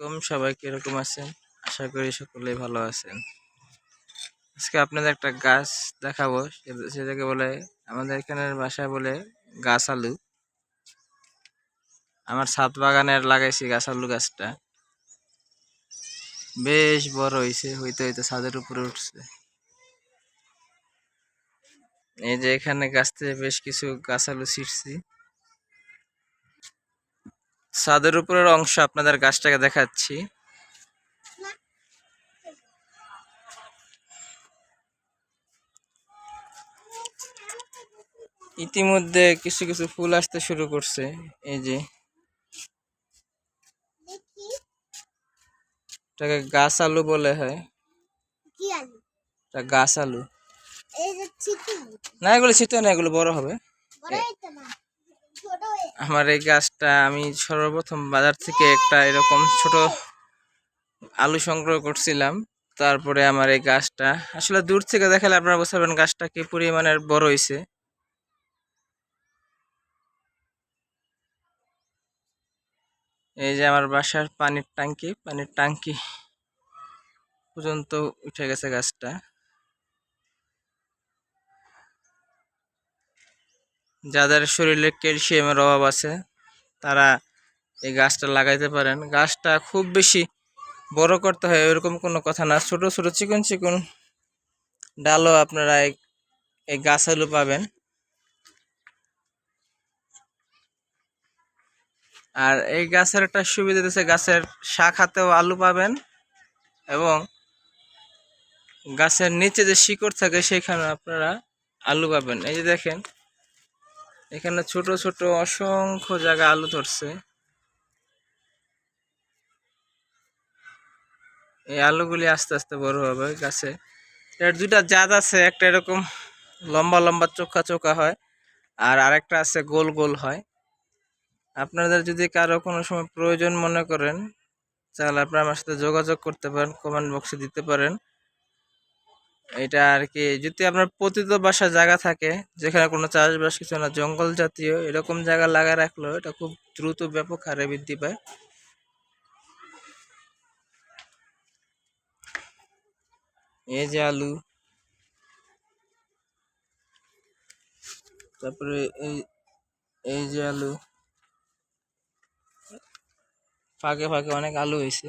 আলাইকুম। সবাই কীরকম আছেন? আশা করি সকলেই ভালো আছেন। আজকে আপনাদের একটা গাছ দেখাবো। সেটাকে বলে, আমাদের এখানের ভাষায় বলে গাছ আলু। আমার ছাদ বাগানের লাগাইছি গাছ আলু গাছটা। বেশ বড় হয়েছে হইতে হইতে ছাদের উপরে উঠছে। এই যে এখানে গাছ থেকে বেশ কিছু গাছ আলু ছিটছি। ছাদের উপরের অংশ আপনাদের গাছটাকে দেখাচ্ছি। ইতিমধ্যে কিছু কিছু ফুল আসতে শুরু করছে এই যে। এটাকে গাছ আলু বলে হয়। এটা গাছ আলু। না এগুলো ছিটে না এগুলো বড় হবে। আমার এই গাছটা আমি সর্বপ্রথম বাজার থেকে একটা এরকম ছোট আলু সংগ্রহ করছিলাম। তারপরে আমার এই গাছটা, আসলে দূর থেকে দেখালে আপনারা বুঝতে পারবেন গাছটা কি পরিমাণের বড় হয়েছে এই যে আমার বাসার পানির ট্যাঙ্কি পানির ট্যাঙ্কি পর্যন্ত উঠে গেছে গাছটা। যাদের শরীরে ক্যালসিয়ামের অভাব আছে, তারা এই গাছটা লাগাইতে পারেন। গাছটা খুব বেশি বড় করতে হয় এরকম কোনো কথা না। ছোট ছোট, চিকন চিকন ডালও আপনারা এই গাছ আলু পাবেন। আর এই গাছের একটা সুবিধা দিচ্ছে গাছের শাখাতেও আলু পাবেন এবং গাছের নিচে যে শিকড় থাকে, সেখানে আপনারা আলু পাবেন। এই যে দেখেন এখানে ছোট ছোট অসংখ্য জায়গা আলু ধরছে। এই আলুগুলি আস্তে আস্তে বড় হবে গাছে। এর দুইটা জাত আছে, একটা এরকম লম্বা লম্বা চোখা চোখা হয়, আর আরেকটা আছে গোল গোল হয়। আপনাদের যদি কারও কোনো সময় প্রয়োজন মনে করেন, তাহলে আপনারা আমার সাথে যোগাযোগ করতে পারেন কমেন্ট বক্সে দিতে পারেন। এটা আর কি যদি আপনার পতিত বাসা জায়গা থাকে, যেখানে কোনো চাষবাস কিছু না, জঙ্গল জাতীয়, এরকম জায়গা লাগা রাখলেও এটা খুব দ্রুত ব্যাপক হারে বৃদ্ধি পায়। এই যে আলু। তারপরে এই এই যে আলু। ফাঁকে ফাঁকে অনেক আলু হয়েছে।